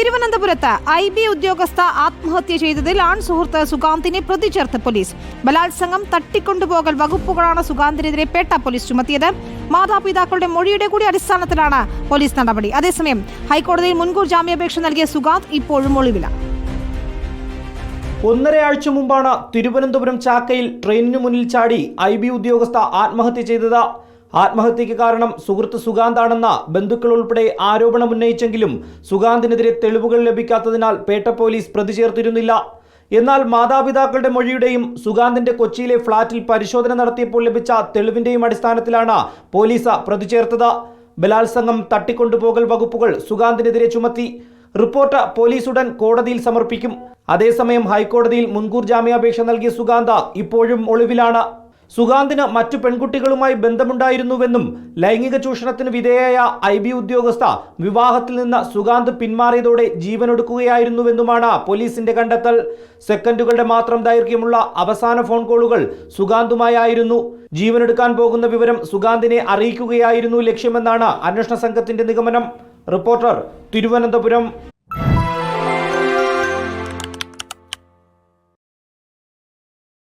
തിരുവനന്തപുരത്ത് I B ഉദ്യോഗസ്ഥ ആത്മഹത്യ ചെയ്തതിൽ ആൺ സുഹൃത്ത് സുഗാന്തിനെ പ്രതി ചേർത്ത് പോലീസ്. ബലാത്സംഗം തട്ടിക്കൊണ്ടുപോകൽ വകുപ്പുകളാണ് സുഗാന്തിനെതിരെ പേട്ട പോലീസ് ചുമത്തിയത്. മാതാപിതാക്കളുടെ മൊഴിയുടെ കൂടി അടിസ്ഥാനത്തിലാണ് പോലീസ് നടപടി. അതേസമയം ഹൈക്കോടതിയിൽ മുൻകൂർ ജാമ്യാപേക്ഷ നൽകിയ സുഗാന്ത് ഇപ്പോഴും ഒളിവിലാണ് ഒന്നരയാഴ്ച മുമ്പാണ് തിരുവനന്തപുരം ചാക്കയിൽ ട്രെയിനിനു മുന്നിൽ ചാടി ഐ ബി ഉദ്യോഗസ്ഥ ആത്മഹത്യ ചെയ്തത് ആത്മഹത്യയ്ക്ക് കാരണം സുഹൃത്ത് സുഗാന്താണെന്ന ബന്ധുക്കൾ ഉൾപ്പെടെ ആരോപണം ഉന്നയിച്ചെങ്കിലും സുഗാന്തിനെതിരെ തെളിവുകൾ ലഭിക്കാത്തതിനാൽ പേട്ട പോലീസ് പ്രതി ചേർത്തിരുന്നില്ല. എന്നാൽ മാതാപിതാക്കളുടെ മൊഴിയുടെയും സുഗാന്തിന്റെ കൊച്ചിയിലെ ഫ്ളാറ്റിൽ പരിശോധന നടത്തിയപ്പോൾ ലഭിച്ച തെളിവിന്റെയും അടിസ്ഥാനത്തിലാണ് പോലീസ് പ്രതി ചേർത്തത്. ബലാത്സംഗം തട്ടിക്കൊണ്ടുപോകൽ വകുപ്പുകൾ സുഗാന്തിനെതിരെ ചുമത്തി. റിപ്പോർട്ട് പോലീസ് ഉടൻ കോടതിയിൽ സമർപ്പിക്കും. അതേസമയം ഹൈക്കോടതിയിൽ മുൻകൂർ ജാമ്യാപേക്ഷ നൽകിയ സുഗാന്ത ഇപ്പോഴും ഒളിവിലാണ്. സുഗാന്തിന് മറ്റു പെൺകുട്ടികളുമായി ബന്ധമുണ്ടായിരുന്നുവെന്നും ലൈംഗിക ചൂഷണത്തിന് വിധേയയായ ഐ ബി ഉദ്യോഗസ്ഥ വിവാഹത്തിൽ നിന്ന് സുഗാന്ത് പിന്മാറിയതോടെ ജീവനൊടുക്കുകയായിരുന്നുവെന്നുമാണ് പോലീസിന്റെ കണ്ടെത്തൽ. സെക്കൻഡുകളുടെ മാത്രം ദൈർഘ്യമുള്ള അവസാന ഫോൺ കോളുകൾ സുഗാന്തുമായായിരുന്നു ജീവനെടുക്കാൻ പോകുന്ന വിവരം സുഗാന്തിനെ അറിയിക്കുകയായിരുന്നു ലക്ഷ്യമെന്നാണ് അന്വേഷണ സംഘത്തിന്റെ നിഗമനം. റിപ്പോർട്ടർ തിരുവനന്തപുരം.